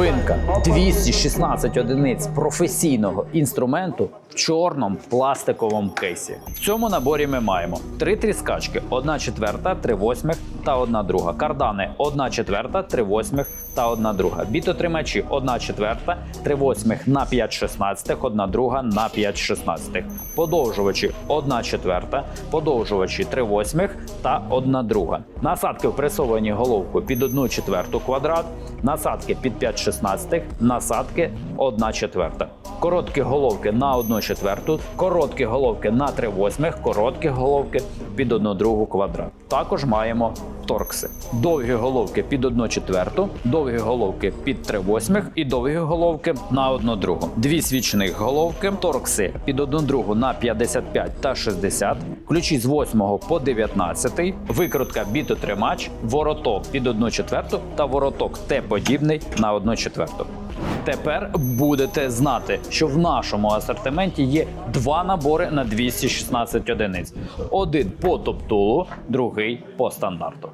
Новинка 216 одиниць професійного інструменту в чорному пластиковому кейсі. В цьому наборі ми маємо три тріскачки: 1 четверта, 3 восьмих та 1 друга. Кардани 1 четверта, 3 восьмих та 1 друга. Бітотримачі 1 четверта, 3 восьмих на 5 шістнадцятих, 1 друга на 5 шістнадцятих. Подовжувачі 1 четверта, подовжувачі 3 восьмих та 1 друга. Насадки впресовані головку під 1 четверту квадрат, насадки під 5 шістнадцятих, насадки 1 четверта. Короткі головки на 1 четверту, короткі головки на 3 восьмих, короткі головки під 1 другу квадрат. Також маємо торкси. Довгі головки під 1 четверту, довгі головки під 3 восьмих і довгі головки на 1 другу. Дві свічних головки, торкси під 1 другу на 55 та 60, ключі з 8 по 19, викрутка бітотримач, вороток під 1 четверту та вороток Т-подібний на 1 четверту. Тепер будете знати, що в нашому асортименті є два набори на 216 одиниць: один по топтулу, другий по стандарту.